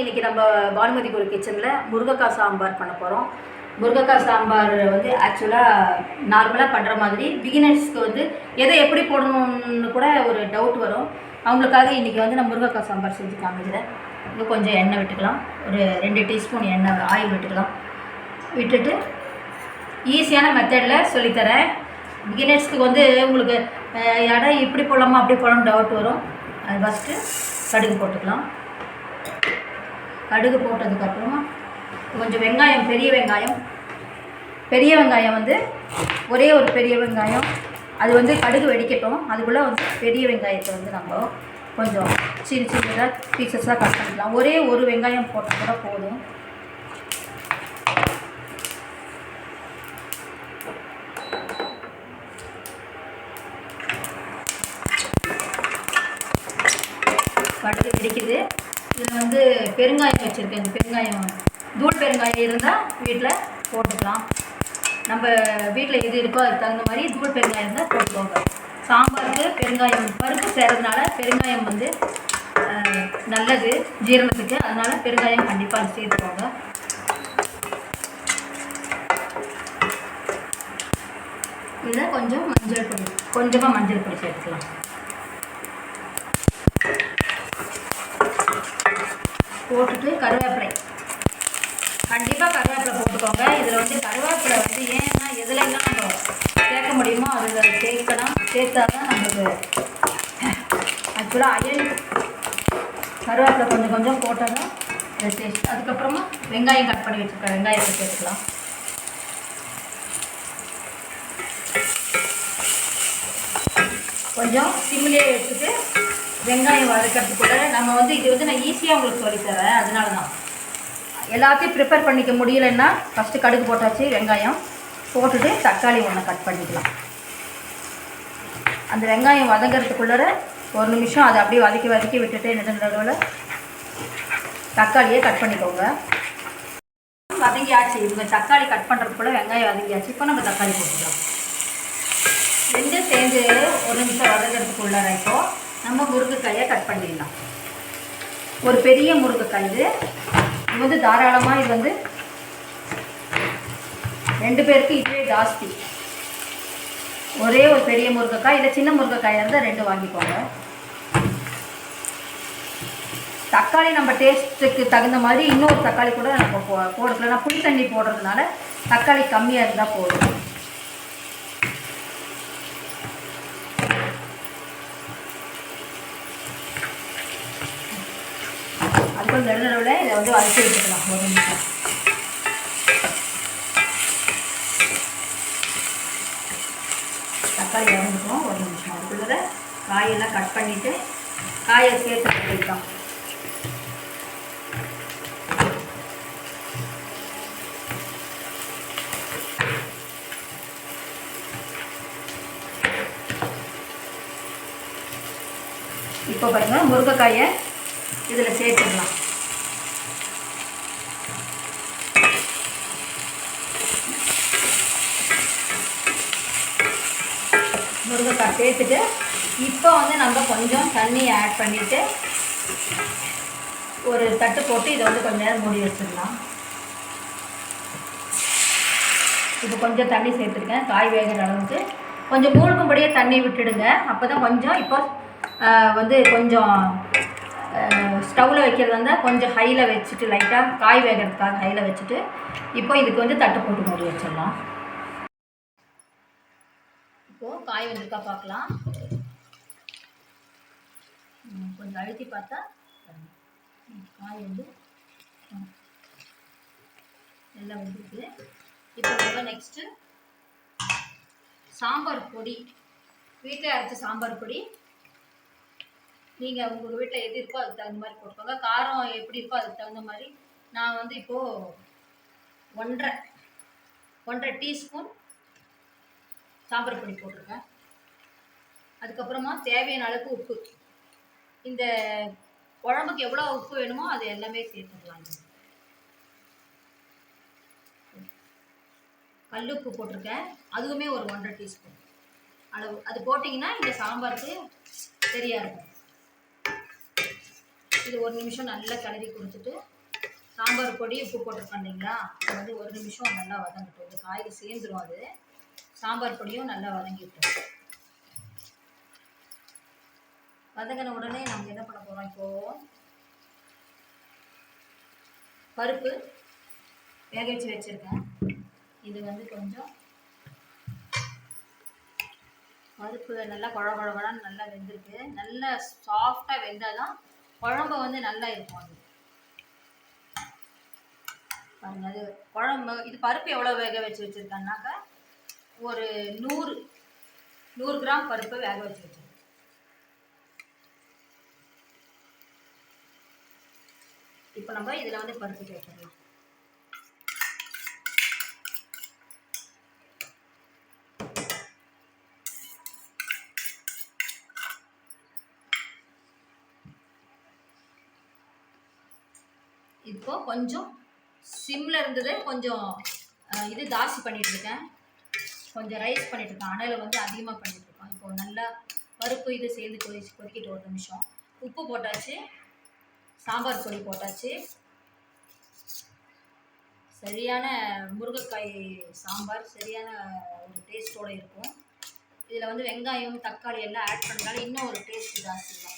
இன்றைக்கி நம்ம பானுமதி குரு கிச்சனில் முருங்கைக்காய் சாம்பார் பண்ண போகிறோம் முருகக்காய் சாம்பார் வந்து ஆக்சுவலாக நார்மலாக பண்ணுற மாதிரி பிகினர்ஸ்க்கு வந்து எதை எப்படி போடணும்னு கூட ஒரு டவுட் வரும். அவங்களுக்காக இன்றைக்கி வந்து நான் முருங்கைக்காய் சாம்பார் செஞ்சு காமிக்கிறேன். இங்கே கொஞ்சம் எண்ணெய் விட்டுக்கலாம். ஒரு ரெண்டு டீஸ்பூன் எண்ணெய் ஆயில் விட்டுக்கலாம். விட்டுட்டு ஈஸியான மெத்தடில் சொல்லித்தரேன். பிகினர்ஸ்க்கு வந்து உங்களுக்கு இடம் இப்படி போடலாமா அப்படி போடலாம்னு டவுட் வரும். அது ஃபஸ்ட்டு கடுகு போட்டுக்கலாம். கடுகு போட்டதுக்கப்புறமா கொஞ்சம் வெங்காயம் பெரிய வெங்காயம். பெரிய வெங்காயம் வந்து ஒரே ஒரு பெரிய வெங்காயம். அது வந்து கடுகு வெடிக்கட்டும். அதுக்குள்ளே வந்து பெரிய வெங்காயத்தை வந்து நம்ம கொஞ்சம் சின்ன சின்னதாக பீசஸாக கட் பண்ணிக்கலாம். ஒரே ஒரு வெங்காயம் போட்டால் கூட போதும். கடுகு வெடிக்குது. பெருங்காயம் வச்சுருக்கேன் இந்த பெருங்காயம். தூள் பெருங்காயம் இருந்தால் வீட்டில் போட்டுக்கலாம். நம்ம வீட்டில் எது இருக்கோ அதுக்கு தகுந்த மாதிரி தூள் பெருங்காயம் இருந்தால் போட்டுக்கோங்க. சாம்பாருக்கு பெருங்காயம் பருப்பு செய்கிறதுனால பெருங்காயம் வந்து நல்லது ஜீரணத்துக்கு. அதனால் பெருங்காயம் கண்டிப்பாக சேர்த்துக்கோங்க. இதில் கொஞ்சம் மஞ்சள் பொடி கொஞ்சமாக மஞ்சள் பொடி சேர்த்துக்கலாம். போட்டுட்டு கருவேப்பிலை. கண்டிப்பாக கருவேப்பிலை போட்டுக்கோங்க. இதில் வந்து கருவேப்பிலை வந்து ஏன்னா எதுலெல்லாம் நம்ம சேர்க்க முடியுமோ அதில் சேர்க்கணும் சேர்த்தா தான் நம்மளுக்கு ஆக்சுவலாக அயல் கருவேப்பிலை கொஞ்சம் கொஞ்சம் போட்டால் தான் டேஸ்ட் அதுக்கப்புறமா வெங்காயம் கட் பண்ணி வச்சுருக்கேன் வெங்காயத்தை சேர்த்துக்கலாம். கொஞ்சம் சிம்லேயே வச்சுட்டு வெங்காயம் வதக்கிறதுக்குள்ள நம்ம வந்து இது வந்து நான் ஈஸியாக உங்களுக்கு சொல்லித்தரேன் அதனால தான் எல்லாத்தையும் ப்ரிப்பேர் பண்ணிக்க முடியலன்னா ஃபஸ்ட்டு கடுகு போட்டாச்சு வெங்காயம் போட்டுட்டு தக்காளி ஒன்று கட் பண்ணிக்கலாம். அந்த வெங்காயம் வதங்கிறதுக்குள்ளர ஒரு நிமிஷம் அதை அப்படியே வதக்கி வதக்கி விட்டுட்டு நடுவில் தக்காளியே கட் பண்ணிக்கோங்க. வதங்கியாச்சு. இவங்க தக்காளி கட் பண்ணுறதுக்குள்ள வெங்காயம் வதங்கியாச்சு. இப்போ நம்ம தக்காளி போட்டுக்கலாம். ரெண்டும் சேர்ந்து ஒரு நிமிஷம் வதங்கிறதுக்குள்ள இப்போது நம்ம முருங்கைக்காயை கட் பண்ணிடலாம். ஒரு பெரிய முருங்கைக்காய் இது. இது வந்து தாராளமாக இது வந்து ரெண்டு பேருக்கு இதுவே ஜாஸ்தி. ஒரே ஒரு பெரிய முருங்கைக்காய் இல்லை சின்ன முருங்கைக்காயாக இருந்தால் ரெண்டு வாங்கிக்கோங்க. தக்காளி நம்ம டேஸ்ட்டுக்கு தகுந்த மாதிரி இன்னொரு தக்காளி கூட நம்ம போ போடுறதுல நான் புளி தண்ணி போடுறதுனால தக்காளி கம்மியாக இருந்தால் போதும். நடு நடுநடுவில் இதை வந்து வதக்கி வச்சுக்கலாம் ஒரு நிமிஷம். தக்காளி இறந்துக்கும் ஒரு நிமிஷம். அதுக்குள்ளே காயெல்லாம் கட் பண்ணிவிட்டு காயை சேர்த்து கட்டிக்கலாம் இப்போ பாருங்கள் முருங்கைக்காயை இதில் சேர்த்துக்கலாம். முருங்கைக்காய் சேர்த்துட்டு இப்போ வந்து நம்ம கொஞ்சம் தண்ணி ஆட் பண்ணிவிட்டு ஒரு தட்டு போட்டு இதை வந்து கொஞ்சம் நேரம் மூடி வச்சிடலாம். இப்போ கொஞ்சம் தண்ணி சேர்த்துருக்கேன். காய் வேகிற அளவுக்கு. கொஞ்சம் மூழ்கும்படியே தண்ணி விட்டுடுங்க. அப்போ தான் கொஞ்சம் இப்போ வந்து கொஞ்சம் ஸ்டவ்வில் வைக்கிறது வந்தால் கொஞ்சம் ஹையில் வச்சுட்டு லைட்டாக காய் வேகிறதுக்காக ஹையில் வச்சுட்டு இப்போ இதுக்கு வந்து தட்டு போட்டு மூடி வச்சிடலாம். இப்போது காய் வந்திருக்கா பார்க்கலாம். ம், கொஞ்சம் அழுத்தி பார்த்தா காய் வந்து ம், எல்லாம் வந்துருக்கு. இப்போ நம்ம நெக்ஸ்ட்டு சாம்பார் பொடி. வீட்டில் அரைச்ச சாம்பார் பொடி. நீங்கள் உங்கள் வீட்டில் எது இருக்கோ அதுக்கு தகுந்த மாதிரி போட்டுக்கோங்க. காரம் எப்படி இருக்கோ அதுக்கு தகுந்த மாதிரி. நான் வந்து இப்போது ஒன்றரை ஒன்றரை டீஸ்பூன் சாம்பார் பொடி போட்டிருக்கேன். அதுக்கப்புறமா தேவையான அளவுக்கு உப்பு. இந்த குழம்புக்கு எவ்வளோ உப்பு வேணுமோ அது எல்லாமே சேர்த்துக்கலாம். கல் உப்பு போட்டிருக்கேன். அதுவுமே ஒரு ஒன்றரை டீஸ்பூன் அளவு. அது போட்டிங்கன்னா இந்த சாம்பாருக்கு சரியாக இருக்கும். இது ஒரு நிமிஷம் நல்லா கிளறி கொடுத்துட்டு சாம்பார் பொடி உப்பு போட்டிருக்கோம் இல்லைங்களா? அது வந்து ஒரு நிமிஷம் நல்லா வதங்கட்டும். இது காய்க்கு சேர்ந்துரும் அது. சாம்பார் பொடியும் நல்லா வதங்கிட்டோம் வதங்கின உடனே நம்ம என்ன பண்ண போகிறோம் இப்போது பருப்பு வேக வச்சு வச்சுருக்கேன். இது வந்து கொஞ்சம் பருப்பு நல்லா குழ நல்லா வெந்திருக்கு. நல்லா சாஃப்டாக வெந்தால் தான் குழம்பு வந்து நல்லா இருக்கும் அது. பாருங்க அது குழம்பு இது பருப்பு எவ்வளோ வேக வச்சு வச்சுருக்கேன்னாக்கா ஒரு நூறு நூறு கிராம் பருப்பை வேக வச்சு இப்போ நம்ம இதில் வந்து பருப்பு சேர்த்துடலாம் இப்போ கொஞ்சம் சிம்மில் இருந்தது கொஞ்சம் இது ஜாஸ்தி பண்ணிட்டு இருக்கேன். கொஞ்சம் ரைஸ் பண்ணிட்டு இருக்கோம் அனலை வந்து அதிகமாக பண்ணிட்டு இருக்கோம் இப்போ நல்லா பருப்பு இது சேர்ந்து கொதி கொதிக்கிட்டு ஒரு நிமிஷம். உப்பு போட்டாச்சு. சாம்பார் பொடி போட்டாச்சு. சரியான முருங்கைக்காய் சாம்பார் சரியான ஒரு டேஸ்ட்டோடு இருக்கும். இதில் வந்து வெங்காயம் தக்காளி எல்லாம் ஆட் பண்ணுறதுனால இன்னும் ஒரு டேஸ்ட் ஜாஸ்தி தான்.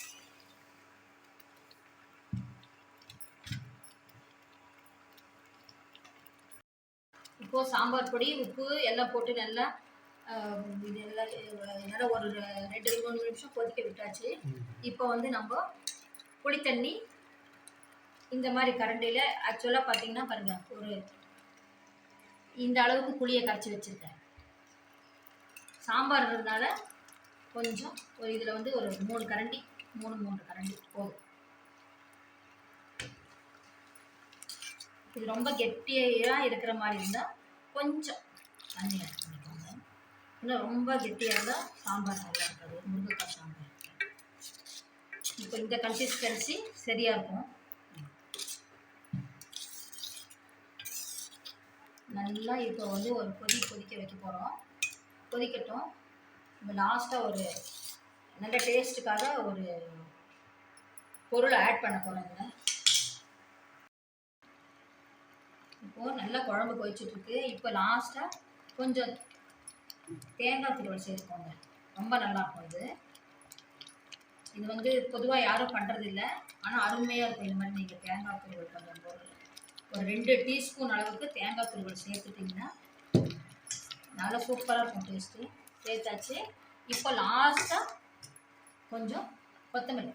இப்போ சாம்பார் பொடி உப்பு எல்லாம் போட்டு நல்லா இது எல்லாம் நல்லா ஒரு ரெண்டு மூணு நிமிஷம் கொதிக்க விட்டாச்சு. இப்போ வந்து நம்ம புளி தண்ணி இந்த மாதிரி கரண்டியில் ஆக்சுவலாக பார்த்தீங்கன்னா பாருங்கள் ஒரு இந்த அளவுக்கு புளியை கரைச்சி வச்சுருக்கேன். சாம்பார்ன்றதுனால கொஞ்சம் ஒரு இதில் வந்து ஒரு மூணு கரண்டி மூணு மூணு கரண்டி போதும். இது ரொம்ப கெட்டியாக இருக்கிற மாதிரி இருந்தால் கொஞ்சம் தண்ணி ஆட் பண்ணிக்கோங்க இன்னும் ரொம்ப கெட்டியாக இருந்தால் சாம்பார் நல்லா இருக்காது. முருங்கைக்காய் சாம்பார் இப்போ இந்த கன்சிஸ்டன்சி சரியாக இருக்கும். நல்லா இப்போ வந்து ஒரு கொதி கொதிக்க வைக்க போகிறோம் கொதிக்கட்டும். இப்போ லாஸ்ட்டாக ஒரு நல்ல டேஸ்ட்டுக்காக ஒரு பொருளை ஆட் பண்ண போகிறோம் இதில் இப்போது நல்லா குழம்பு கொதிச்சுட்ருக்கு இப்போ லாஸ்ட்டாக கொஞ்சம் தேங்காய் திருவள் சேர்த்துக்கோங்க ரொம்ப நல்லா இருக்கும் இது. இது வந்து பொதுவாக யாரும் பண்ணுறதில்ல ஆனால் அருமையாக இருக்கும் இந்த மாதிரி நீங்கள் தேங்காய் திருவள் கொஞ்சம் ஒரு ரெண்டு டீஸ்பூன் அளவுக்கு தேங்காய் திருவள் சேர்த்துட்டிங்கன்னா நல்லா சூப்பராக இருக்கும் டேஸ்ட்டு சேர்த்தாச்சு. இப்போ லாஸ்ட்டாக கொஞ்சம் கொத்தமல்லி.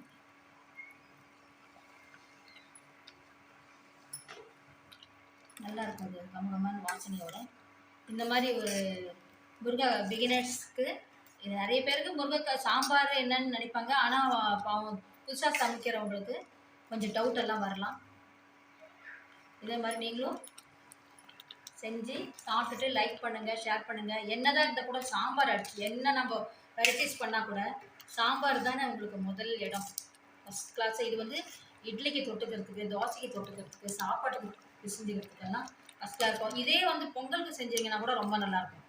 நல்லாயிருக்கும் அது கமகமான வாசனையோட. இந்த மாதிரி ஒரு முருங்கை பிகினர்ஸ்க்கு இது நிறைய பேருக்கு முருங்கைக்காய் சாம்பார் என்னன்னு நினைப்பாங்க. ஆனால் பாவம் புதுசாக சமைக்கிறவங்களுக்கு கொஞ்சம் டவுட் எல்லாம் வரலாம். இதே மாதிரி நீங்களும் செஞ்சு சாப்பிட்டுட்டு லைக் பண்ணுங்கள் ஷேர் பண்ணுங்கள் என்னதான் இருந்தால் கூட சாம்பார் அடிச்சு என்ன நம்ம வெரைட்டிஸ் பண்ணால் கூட சாம்பார் தானே உங்களுக்கு முதல் இடம். ஃபஸ்ட் கிளாஸ் இது வந்து இட்லிக்கு தொட்டுக்கிறதுக்கு தோசைக்கு தொட்டுக்கிறதுக்கு சாப்பாட்டுக்கு பிசைஞ்சுக்கிறதுக்கெல்லாம் ஃபஸ்ட் இருக்கும். இதே வந்து பொங்கலுக்கு செஞ்சீங்கன்னா கூட ரொம்ப நல்லாயிருக்கும்.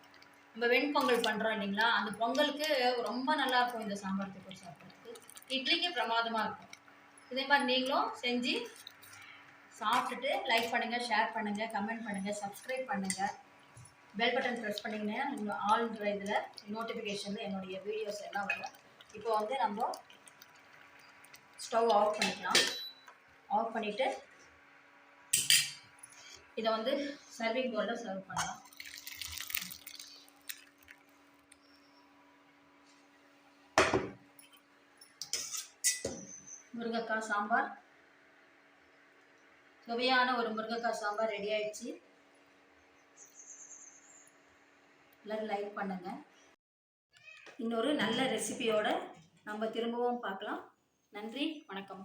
நம்ம வெண்பொங்கல் பண்ணுறோம் இல்லைங்களா? அந்த பொங்கலுக்கு ரொம்ப நல்லாயிருக்கும் இந்த சாம்பார் தொட்டு சாப்பிட்றதுக்கு. இட்லிக்கு பிரமாதமாக இருக்கும். இதே மாதிரி நீங்களும் செஞ்சு சாப்பிட்டுட்டு லைக் பண்ணுங்கள் ஷேர் பண்ணுங்கள் கமெண்ட் பண்ணுங்கள் சப்ஸ்கிரைப் பண்ணுங்கள் பெல் பட்டன் ப்ரெஸ் பண்ணிங்கன்னா உங்கள் ஆல்ன்ற இதில் நோட்டிஃபிகேஷனில் என்னுடைய வீடியோஸ் எல்லாம் வரும். இப்போ வந்து நம்ம ஸ்டவ் ஆஃப் பண்ணிக்கலாம். ஆஃப் பண்ணிவிட்டு இதை வந்து சர்விங் பவுலில் சர்வ் பண்ணலாம். முருங்கைக்காய் சாம்பார். சுவையான ஒரு முருங்கைக்காய் சாம்பார் ரெடி ஆயிடுச்சு. எல்லோரும் லைக் பண்ணுங்க. இன்னொரு நல்ல ரெசிபியோட நம்ம திரும்பவும் பார்க்கலாம். நன்றி வணக்கம்.